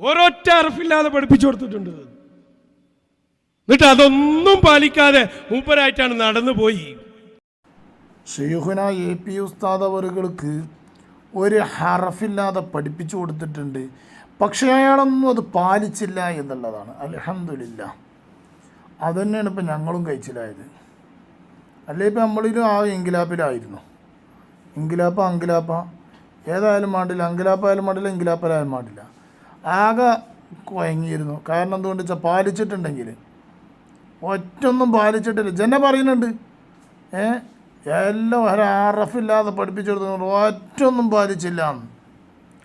ഒരൊറ്റ അറഫില്ലാതെ പഠിപ്പിച്ചു കൊടുത്തിട്ടുണ്ട്. എന്നിട്ട് അതൊന്നും പാലിക്കാതെ മൂപ്പരായിട്ടാണ് നടന്നു പോയി. ഷെയ്ഹുന എ പി ഉസ്താദ് അവറുകൾക്ക് ഒരു ഹറഫില്ലാതെ പഠിപ്പിച്ചു കൊടുത്തിട്ടുണ്ട്. പക്ഷേ അയാളൊന്നും അത് പാലിച്ചില്ല എന്നുള്ളതാണ്. അലഹമില്ല അതുതന്നെയാണ് ഇപ്പം ഞങ്ങളും കഴിച്ചിലായത്. അല്ലേ ഇപ്പം നമ്മളിലും ആ എങ്കിലാപ്പിലായിരുന്നു എങ്കിലാപ്പ അങ്കിലാപ്പ. ഏതായാലും മാണ്ടില്ല. അങ്കിലാപ്പായാലും മാണ്ടില്ല എങ്കിലാപ്പായാലും മാണ്ടില്ല. ആകെ കുഴങ്ങിയിരുന്നു കാരണം എന്തുകൊണ്ട് വെച്ചാൽ പാലിച്ചിട്ടുണ്ടെങ്കിൽ ഒറ്റൊന്നും പാലിച്ചിട്ടില്ല. ജന പറയുന്നുണ്ട്. ഏ? എല്ലാം ഒരു അറഫില്ലാതെ പഠിപ്പിച്ചു കൊടുത്തു ഒറ്റൊന്നും പാലിച്ചില്ല.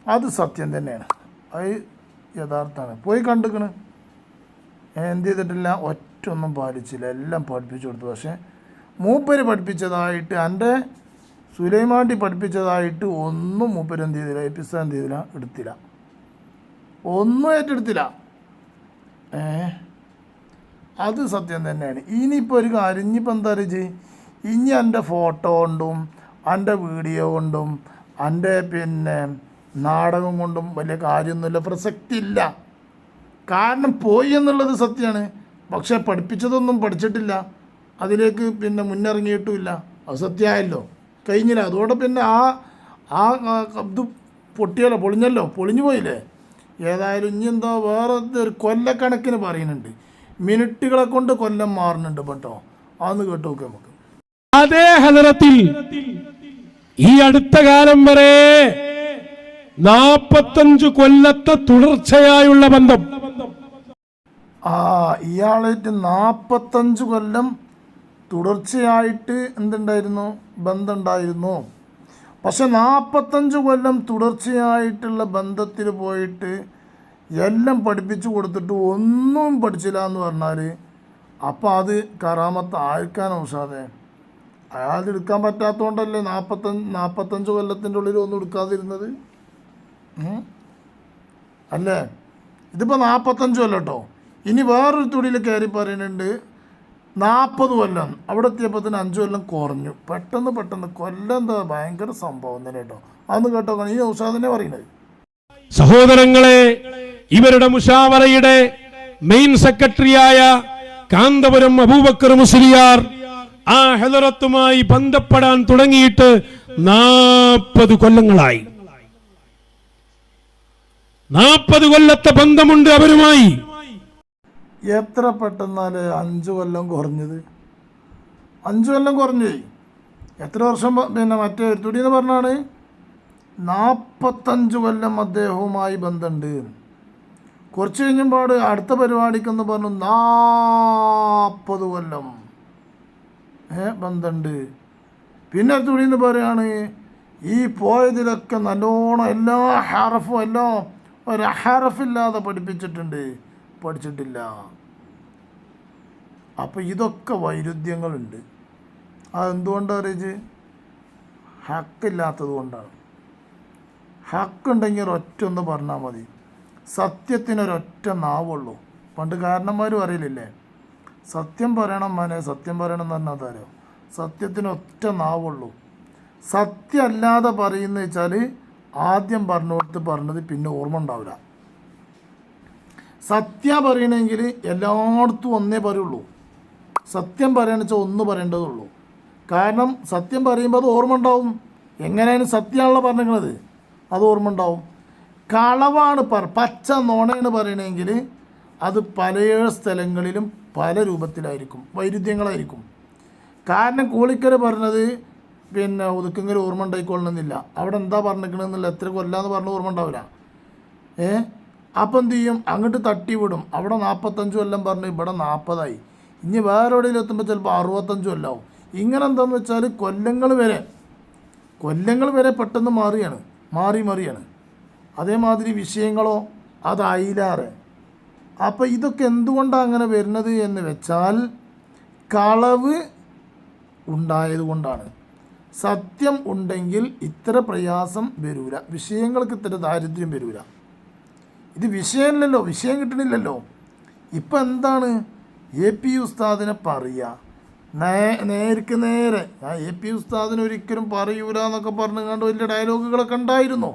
അത് സത്യം തന്നെയാണ്. അത് യഥാർത്ഥമാണ്. പോയി കണ്ടുക്കണ്. എന്ത് ചെയ്തിട്ടില്ല? ഒറ്റൊന്നും പാലിച്ചില്ല. എല്ലാം പഠിപ്പിച്ചു കൊടുത്തു പക്ഷേ മൂപ്പര് പഠിപ്പിച്ചതായിട്ട് എന്റെ സുലൈമാണ്ടി പഠിപ്പിച്ചതായിട്ട് ഒന്നും മൂപ്പര് എന്ത് ചെയ്തില്ല. എപ്പിസ എന്ത് ചെയ്തില്ല? എടുത്തില്ല. ഒന്നും ഏറ്റെടുത്തില്ല. ഏ? അത് സത്യം തന്നെയാണ്. ഇനിയിപ്പോൾ ഒരു കാര്യം ഇനിയിപ്പോൾ എന്താ പറയുക ഇനി എന്റെ ഫോട്ടോ കൊണ്ടും എന്റെ വീഡിയോ കൊണ്ടും എന്റെ പിന്നെ നാടകം കൊണ്ടും വലിയ കാര്യമൊന്നുമില്ല. പ്രസക്തി ഇല്ല. കാരണം പോയി എന്നുള്ളത് സത്യമാണ്. പക്ഷേ പഠിപ്പിച്ചതൊന്നും പഠിച്ചിട്ടില്ല. അതിലേക്ക് പിന്നെ മുന്നിറങ്ങിയിട്ടുമില്ല. അത് സത്യമായല്ലോ. കഴിഞ്ഞില്ല. അതോടെ പിന്നെ ആ ആ ഇത് പൊട്ടിയല്ലോ പൊളിഞ്ഞല്ലോ? പൊളിഞ്ഞു പോയില്ലേ? ഏതായാലും ഇനി എന്തോ വേറെ ഒരു കൊല്ലക്കണക്കിന് പറയുന്നുണ്ട്. മിനിറ്റുകളെ കൊണ്ട് കൊല്ലം മാറുന്നുണ്ട് കേട്ടോ. അന്ന് കേട്ട് നോക്കാം നമുക്ക്. അതേ ഹലറത്തിൽ ഈ അടുത്ത കാലം വരെ നാപ്പത്തഞ്ചു കൊല്ലത്തെ തുടർച്ചയായുള്ള ബന്ധം. ആ ഇയാളായിട്ട് നാപ്പത്തഞ്ചു കൊല്ലം തുടർച്ചയായിട്ട് എന്തുണ്ടായിരുന്നു? ബന്ധമുണ്ടായിരുന്നു. പക്ഷെ നാൽപ്പത്തഞ്ച് കൊല്ലം തുടർച്ചയായിട്ടുള്ള ബന്ധത്തിൽ പോയിട്ട് എല്ലാം പഠിപ്പിച്ചു കൊടുത്തിട്ട് ഒന്നും പഠിച്ചില്ല എന്ന് പറഞ്ഞാൽ അപ്പം അത് കറാമത്ത് ആയിരിക്കാനോ ഉഷാദേ അയാൾ എടുക്കാൻ പറ്റാത്തതുകൊണ്ടല്ലേ നാൽപ്പത്തഞ്ച് നാൽപ്പത്തഞ്ച് കൊല്ലത്തിന്റെ ഉള്ളിൽ ഒന്നും എടുക്കാതിരുന്നത്? അല്ലേ? ഇതിപ്പോൾ നാൽപ്പത്തഞ്ച് കൊല്ലം കേട്ടോ. ഇനി വേറൊരു തുടിയിൽ കയറി പറയുന്നുണ്ട് നാൽപ്പത് കൊല്ലം. അവിടെ എത്തിയപ്പോൾ തന്നെ അഞ്ച് കൊല്ലം കുറഞ്ഞു. പെട്ടെന്ന് പെട്ടെന്ന് കൊല്ലം എന്താ ഭയങ്കര സംഭവം തന്നെ കേട്ടോ. അതൊന്ന് കേട്ടോ ഈ ഉഷാദിനെ പറയുന്നത്. സഹോദരങ്ങളെ ഇവരുടെ മുഷാവറയുടെ മെയിൻ സെക്രട്ടറിയായ കാന്തപുരം അബൂബക്കർ മുസ്ലിയാർ ആ ഹെലറത്തുമായി ബന്ധപ്പെടാൻ തുടങ്ങിയിട്ട് നാൽപ്പത് കൊല്ലങ്ങളായി. നാൽപ്പത് കൊല്ലത്തെ ബന്ധമുണ്ട് അവരുമായി. എത്ര പെട്ടെന്നാൽ അഞ്ച് കൊല്ലം കുറഞ്ഞത്? അഞ്ച് കൊല്ലം കുറഞ്ഞു. എത്ര വർഷം പിന്നെ മറ്റേ ഒരു തുടി എന്ന് പറഞ്ഞാണ്? നാൽപ്പത്തഞ്ച് കൊല്ലം അദ്ദേഹവുമായി ബന്ധമുണ്ട്. കുറച്ച് കഴിഞ്ഞപാട് അടുത്ത പരിപാടിക്കെന്ന് പറഞ്ഞു നാൽപ്പത് കൊല്ലം ഏ ബന്ധമുണ്ട്. പിന്നെ തുണി എന്ന് പറയാണ് ഈ പോയതിലൊക്കെ നല്ലോണം എല്ലാ ഹറഫും എല്ലാം ഒരു ഹറഫില്ലാതെ പഠിപ്പിച്ചിട്ടുണ്ട്. പഠിച്ചിട്ടില്ല. അപ്പോൾ ഇതൊക്കെ വൈരുദ്ധ്യങ്ങളുണ്ട്. അതെന്തുകൊണ്ടാണ് അറിയിച്ച് ഹക്കില്ലാത്തത് കൊണ്ടാണ്. ഹക്കുണ്ടെങ്കിൽ ഒരൊറ്റ ഒന്ന് പറഞ്ഞാൽ മതി. സത്യത്തിനൊരൊറ്റ നാവുള്ളൂ. പണ്ട് കാരണന്മാരും അറിയില്ലേ സത്യം പറയണം മനെ സത്യം പറയണം എന്ന് പറഞ്ഞാൽ അതറിയോ സത്യത്തിനൊറ്റ നാവുള്ളൂ. സത്യമല്ലാതെ പറയുന്നത് വെച്ചാൽ ആദ്യം പറഞ്ഞു കൊടുത്ത് പറഞ്ഞത് പിന്നെ ഓർമ്മ ഉണ്ടാവില്ല സത്യ പറയണമെങ്കിൽ എല്ലായിടത്തും ഒന്നേ പറയുള്ളൂ. സത്യം പറയണ ഒന്ന് പറയേണ്ടതുള്ളൂ കാരണം സത്യം പറയുമ്പോൾ അത് ഓർമ്മ ഉണ്ടാവും. എങ്ങനെയാണ് സത്യമാണല്ലോ പറഞ്ഞിരിക്കുന്നത് അത് ഓർമ്മ ഉണ്ടാവും. കളവാണ് പറ പച്ച നോണയാണ് പറയണമെങ്കിൽ അത് പല സ്ഥലങ്ങളിലും പല രൂപത്തിലായിരിക്കും. വൈരുദ്ധ്യങ്ങളായിരിക്കും. കാരണം കോളിക്കര പറഞ്ഞത് പിന്നെ ഒതുക്കെങ്കിലും ഓർമ്മ ഉണ്ടായിക്കൊള്ളണമെന്നില്ല. അവിടെ എന്താ പറഞ്ഞിരിക്കണമെന്നില്ല എത്ര കൊല്ലാന്ന് പറഞ്ഞ ഓർമ്മ ഉണ്ടാവില്ല. ഏ? അപ്പം എന്ത് ചെയ്യും അങ്ങോട്ട് തട്ടി വിടും അവിടെ നാൽപ്പത്തഞ്ച് കൊല്ലം പറഞ്ഞു ഇവിടെ നാൽപ്പതായി ഇനി വേറെ എവിടെയെങ്കിലും എത്തുമ്പോൾ ചിലപ്പോൾ അറുപത്തഞ്ച് കൊല്ലാവും. ഇങ്ങനെ എന്താണെന്ന് വെച്ചാൽ കൊല്ലങ്ങൾ വരെ കൊല്ലങ്ങൾ വരെ പെട്ടെന്ന് മാറിയാണ്. മാറി മാറിയാണ്. അതേമാതിരി വിഷയങ്ങളോ അതായില്ലാറ്. അപ്പോൾ ഇതൊക്കെ എന്തുകൊണ്ടാണ് അങ്ങനെ വരുന്നത് എന്ന് വെച്ചാൽ കളവ് ഉണ്ടായത് കൊണ്ടാണ്. സത്യം ഉണ്ടെങ്കിൽ ഇത്ര പ്രയാസം വരൂല. വിഷയങ്ങൾക്ക് ഇത്ര ദാരിദ്ര്യം വരൂല. ഇത് വിഷയമില്ലല്ലോ വിഷയം കിട്ടണില്ലല്ലോ. ഇപ്പം എന്താണ്? എ പി ഉസ്താദിനെ പറയുക നേ നേർക്ക് നേരെ. ആ എ പി ഉസ്താദിന് ഒരിക്കലും പറയൂല എന്നൊക്കെ പറഞ്ഞു കണ്ട് വലിയ ഡയലോഗുകളൊക്കെ ഉണ്ടായിരുന്നു?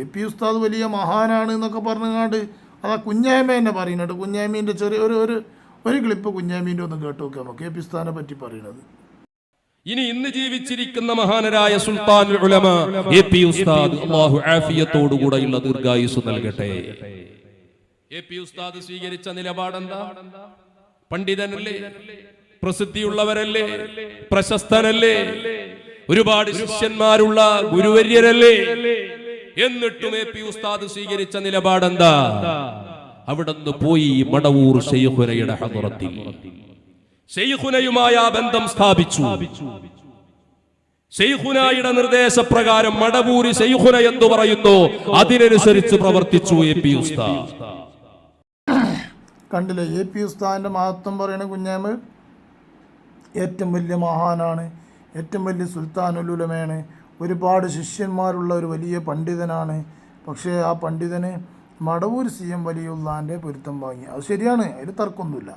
എ പി ഉസ്താദ് വലിയ മഹാനാണ് എന്നൊക്കെ പറഞ്ഞുകൊണ്ട് അതാ കുഞ്ഞായ്മ തന്നെ പറയുന്നുണ്ട് കുഞ്ഞായ്മീന്റെ ചെറിയ ഒരു ഒരു ഒരു ക്ലിപ്പ് കുഞ്ഞായ്മീന്റെ ഒന്ന് കേട്ട് നോക്കാം നമുക്ക് എ പി ഉസ്താദിനെ പറ്റി പറയുന്നത് ഇനി ഇന്ന് ജീവിച്ചിരിക്കുന്ന മഹാനരായ സുൽത്താൻ ഉലമ എ പി ഉസ്താദ് അള്ളാഹു ആഫിയത്തോടുകൂടെയുള്ള ദീർഘായുസ് നൽകട്ടെ. എ പി ഉസ്താദ് സ്വീകരിച്ച നിലപാടെന്താ? പണ്ഡിതനല്ലേ? പ്രസിദ്ധിയുള്ളവരല്ലേ? പ്രശസ്തനല്ലേ? ഒരുപാട് ശിഷ്യന്മാരുള്ള ഗുരുവര്യരല്ലേ? എന്നിട്ടും എ പി ഉസ്താദ് സ്വീകരിച്ച നിലപാടെന്താ? അവിടുന്ന് പോയി മടവൂർ ഷെയ്ഖുരയുടെ ഹദറത്തിൽ. ഷെയ്ഖുനയുമായ ബന്ധം സ്ഥാപിച്ചു. ഷെയ്ഖുനായുടെ നിർദ്ദേശപ്രകാരം മടവൂരി ഷെയ്ഖുന എന്ന് പറയുന്നു? അതിനനുസരിച്ച് പ്രവർത്തിച്ചു എ പി കണ്ടില്ലേ എ പി ഉസ്താദിന്റെ മഹത്വം പറയുന്ന കുഞ്ഞാമ്? ഏറ്റവും വലിയ മഹാനാണ് ഏറ്റവും വലിയ സുൽത്താനുലുലമയാണ് ഒരുപാട് ശിഷ്യന്മാരുള്ള ഒരു വലിയ പണ്ഡിതനാണ്. പക്ഷേ ആ പണ്ഡിതന് മടവൂർ സി എം വലിയുള്ളാന്റെ പൊരുത്തം വാങ്ങി. അത് ശരിയാണ് അതിൽ തർക്കമൊന്നുമില്ല.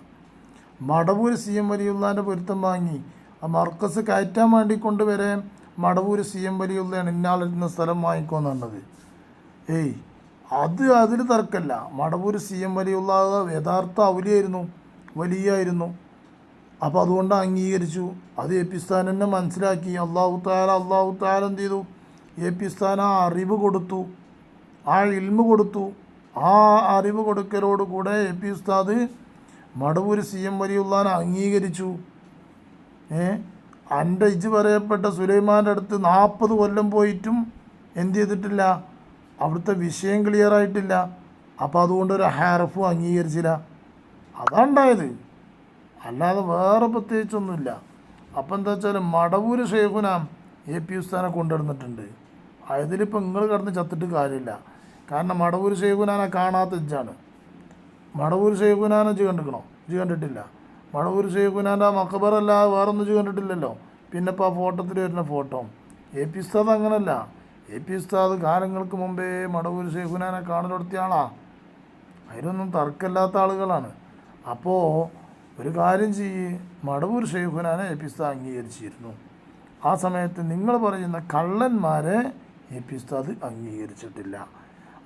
മടവൂർ സി എം വലിയുള്ളാന്റെ പൊരുത്തം വാങ്ങി. ആ മർക്കസ് കയറ്റാൻ വേണ്ടി കൊണ്ടുവരെ മടവൂർ സി എം വലിയുള്ളയാണ് ഇന്നാളിരുന്ന സ്ഥലം വാങ്ങിക്കോന്നുള്ളത് ഏയ് അത് അതിൽ തർക്കമല്ല മടവൂർ സി എം വലിയുള്ള യഥാർത്ഥ ഔലിയായിരുന്നു വലിയായിരുന്നു. അപ്പോൾ അതുകൊണ്ട് അംഗീകരിച്ചു. അത് എ പി തന്നെ മനസ്സിലാക്കി. അള്ളാഹു താല അള്ളാഹു താല എന്ത് ചെയ്തു? എ പി ആ അറിവ് കൊടുത്തു. ആ ഇൽമ് കൊടുത്തു. ആ അറിവ് കൊടുക്കലോടുകൂടെ എ പി ഉസ്താദ് മടവൂർ സി എം വലിയുള്ള അംഗീകരിച്ചു. ഏ? എന്റെ ഇജ് പറയപ്പെട്ട സുലൈമാന്റെ അടുത്ത് നാൽപ്പത് കൊല്ലം പോയിട്ടും എന്ത് ചെയ്തിട്ടില്ല. അവിടുത്തെ വിഷയം ക്ലിയർ ആയിട്ടില്ല. അപ്പോൾ അതുകൊണ്ട് ഒരു ഹാരഫും അംഗീകരിച്ചില്ല. അതാണ്ടായത്. അല്ലാതെ വേറെ പ്രത്യേകിച്ചൊന്നുമില്ല. അപ്പം എന്താ വെച്ചാൽ മടവൂര് ഷെയ്ഖുനാം എ പി ഉസ്താനെ കൊണ്ടുവന്നിട്ടുണ്ട്. അതിലിപ്പോൾ നിങ്ങൾ കിടന്ന് ചത്തിട്ട് കാര്യമില്ല. കാരണം മടവൂര് ഷെയ്ഖുനാനെ കാണാത്ത ഇജ്ജാണ്. മടവൂർ ഷെയ്ഖുനാനെ ജി കണ്ടിക്കണോ? ജി കണ്ടിട്ടില്ല. മടവൂർ ഷെയ്ഖുനാന്റെ ആ മക്കബറല്ല വേറൊന്നും ജി കണ്ടിട്ടില്ലല്ലോ. പിന്നെ ഇപ്പോൾ ആ ഫോട്ടോത്തിൽ വരുന്ന ഫോട്ടോ. എ പി ഉസ്താദ് അങ്ങനല്ല. എ പി ഉസ്താദ് കാലങ്ങൾക്ക് മുമ്പേ മടവൂർ ഷെയ്ഖുനാനെ കാണലെടുത്തിയ ആളാ. അതിനൊന്നും തർക്കമില്ലാത്ത ആളുകളാണ്. അപ്പോൾ ഒരു കാര്യം ചെയ്യ്. മടവൂർ ഷെയ്ഖുനാനെ എ പി ഉസ്താദ് അംഗീകരിച്ചിരുന്നു. ആ സമയത്ത് നിങ്ങൾ പറയുന്ന കള്ളന്മാരെ എ പി ഉസ്താദ് അംഗീകരിച്ചിട്ടില്ല.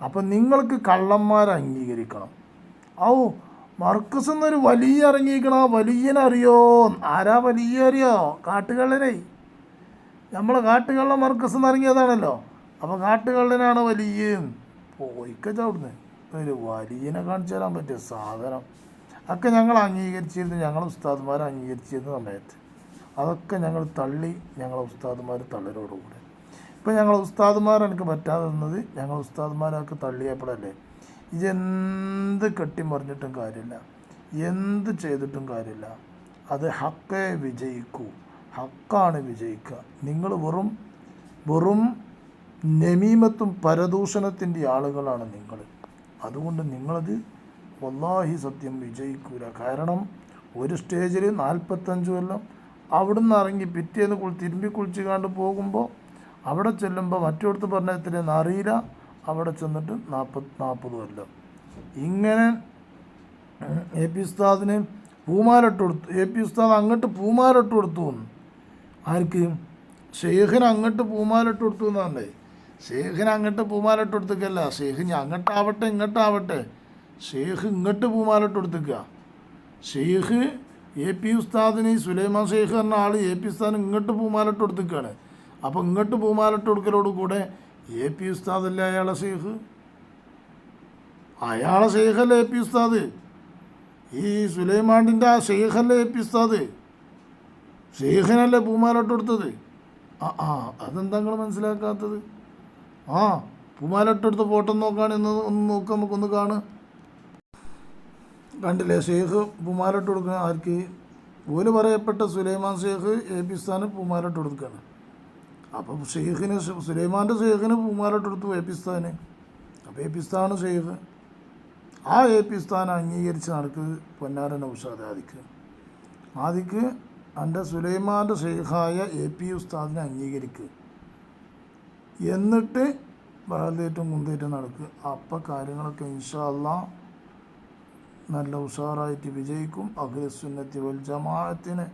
അപ്പം നിങ്ങൾക്ക് കള്ളന്മാരെ അംഗീകരിക്കണം. ഔ മർക്കസ് എന്നൊരു വലിയ ഇറങ്ങിയിരിക്കണം ആ വലിയനറിയോ? ആരാ വലിയ അറിയോ കാട്ടുകള്ളനെ. നമ്മൾ കാട്ടുകള്ള മർക്കസ് എന്ന് ഇറങ്ങിയതാണല്ലോ അപ്പോൾ കാട്ടുകള്ളനാണ് വലിയ പോയിക്കച്ചവിടുന്ന് ഒരു വലിയനെ കാണിച്ചു തരാൻ പറ്റിയ സാധനം. ഒക്കെ ഞങ്ങൾ അംഗീകരിച്ചിരുന്നു. ഞങ്ങൾ ഉസ്താദ്മാർ അംഗീകരിച്ചിരുന്ന സമയത്ത്. അതൊക്കെ ഞങ്ങൾ തള്ളി ഞങ്ങളെ ഉസ്താദ്മാർ തള്ളലോടുകൂടെ. ഇപ്പം ഞങ്ങളെ ഉസ്താദ്മാർ എനിക്ക് പറ്റാതെ നിന്നത് ഞങ്ങൾ ഉസ്താദ്മാരൊക്കെ തള്ളിയപ്പോഴല്ലേ? ഇതെന്ത് കെട്ടിമറിഞ്ഞിട്ടും കാര്യമില്ല. എന്ത് ചെയ്തിട്ടും കാര്യമില്ല. അത് ഹക്കേ വിജയിക്കൂ. ഹക്കാണ് വിജയിക്കുക. നിങ്ങൾ വെറും വെറും നമീമത്തും പരദൂഷണത്തിന്റെ ആളുകളാണ് നിങ്ങൾ. അതുകൊണ്ട് നിങ്ങളത് വല്ലാഹി സത്യം വിജയിക്കൂല. കാരണം ഒരു സ്റ്റേജിൽ നാൽപ്പത്തഞ്ച് കൊല്ലം അവിടുന്ന് ഇറങ്ങി പിറ്റേന്ന് കുളി തിരുമ്പി കുളിച്ച് കണ്ട് പോകുമ്പോൾ അവിടെ ചെല്ലുമ്പോൾ മറ്റൊടുത്ത് പറഞ്ഞ എത്രയെന്ന് അറിയില്ല. അവിടെ ചെന്നിട്ട് നാൽപ്പത് നാൽപ്പത് കൊല്ലം. ഇങ്ങനെ എ പി ഉസ്താദിന് പൂമാലിട്ട് കൊടുത്തു. എ പി ഉസ്താദ് അങ്ങോട്ട് പൂമാലിട്ട് കൊടുത്തു ആർക്ക്? ഷെയ്ഖിന് അങ്ങോട്ട് പൂമാലിട്ട് കൊടുത്തു എന്നാണ്ടേ ഷെയ്ഖിന് അങ്ങോട്ട് പൂമാലിട്ട് കൊടുത്തേക്കല്ല. ഷെയ്ഖ് അങ്ങോട്ടാവട്ടെ ഇങ്ങോട്ടാവട്ടെ. ഷെയ്ഖ് ഇങ്ങോട്ട് പൂമാലിട്ട് കൊടുത്തേക്കുക ഷെയ്ഖ് എ പി ഉസ്താദിന് സുലൈമാൻ ഷെയ്ഖ് എന്ന ആൾ എ പി ഉസ്താദിന് ഇങ്ങോട്ട് പൂമാലിട്ട് കൊടുത്തേക്കാണ്. അപ്പോൾ ഇങ്ങോട്ട് പൂമാലിട്ട് കൊടുക്കലോട് കൂടെ എ പി ഉസ്താദല്ല അയാളെ ഷെയ്ഖ് അയാളെ ഷെയ്ഖല്ലേ എ പി ഉസ്താദ്? ഈ സുലൈമാണ്ടിന്റെ ആ ഷെയ്ഖല്ലേ എ പി ഉസ്താദ്? ഷെയ്ഖിനല്ലേ പൂമാലോട്ട് കൊടുത്തത്? ആ ആ അതെന്താ നിങ്ങൾ മനസ്സിലാക്കാത്തത്? ആ പൂമാലിട്ടെടുത്ത ഫോട്ടോ നോക്കുകയാണ് എന്ന് ഒന്ന് നോക്കാം നമുക്കൊന്ന് കാണുക കണ്ടില്ലേ ഷെയ്ഖ് പൂമാലോട്ട് കൊടുക്കുന്ന ആർക്ക്? ഓൽ പറയപ്പെട്ട സുലൈമാൻ ഷെയ്ഖ് എ പി സ്ഥാന് പൂമാലോട്ട് കൊടുക്കുകയാണ് അപ്പം ഷെയ്ഖിന് സുലൈമാന്റെ ഷെയ്ഖിന് പൂമാലോട്ട് കൊടുത്തു എ പി സ്ഥാന് അപ്പോൾ എ പി സ്ഥാണ് ഷെയ്ഖ്. ആ സ്ഥാനം അംഗീകരിച്ച് നടക്ക് പൊന്നാരൻ ഔഷാദ് ആദിക്ക്. ആദിക്ക് എന്റെ സുലൈമാന്റെ ഷെയ്ഖായ എ പി ഉസ്താദിനെ അംഗീകരിക്കുക എന്നിട്ട് വളർത്തേറ്റും കുന്തേറ്റും നടക്കുക അപ്പം കാര്യങ്ങളൊക്കെ ഇൻഷാല്ല നല്ല ഉഷാറായിട്ട് വിജയിക്കും. അഖിലസുന്നത്തി വൽ ജമാഅത്തിനെ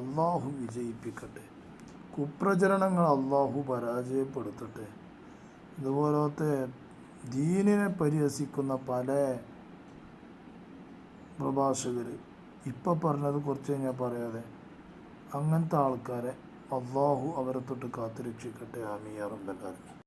അള്ളാഹു വിജയിപ്പിക്കട്ടെ. കുപ്രചരണങ്ങൾ അള്ളാഹു പരാജയപ്പെടുത്തട്ടെ. ഇതുപോലത്തെ ദീനിനെ പരിഹസിക്കുന്ന പല പ്രഭാഷകർ ഇപ്പം പറഞ്ഞത് കുറച്ച് കഴിഞ്ഞാൽ പറയാതെ അങ്ങനത്തെ ആൾക്കാരെ അള്ളാഹു അവരെ തൊട്ട് കാത്തുരക്ഷിക്കട്ടെ. ആമിയാറുണ്ടല്ലാതെ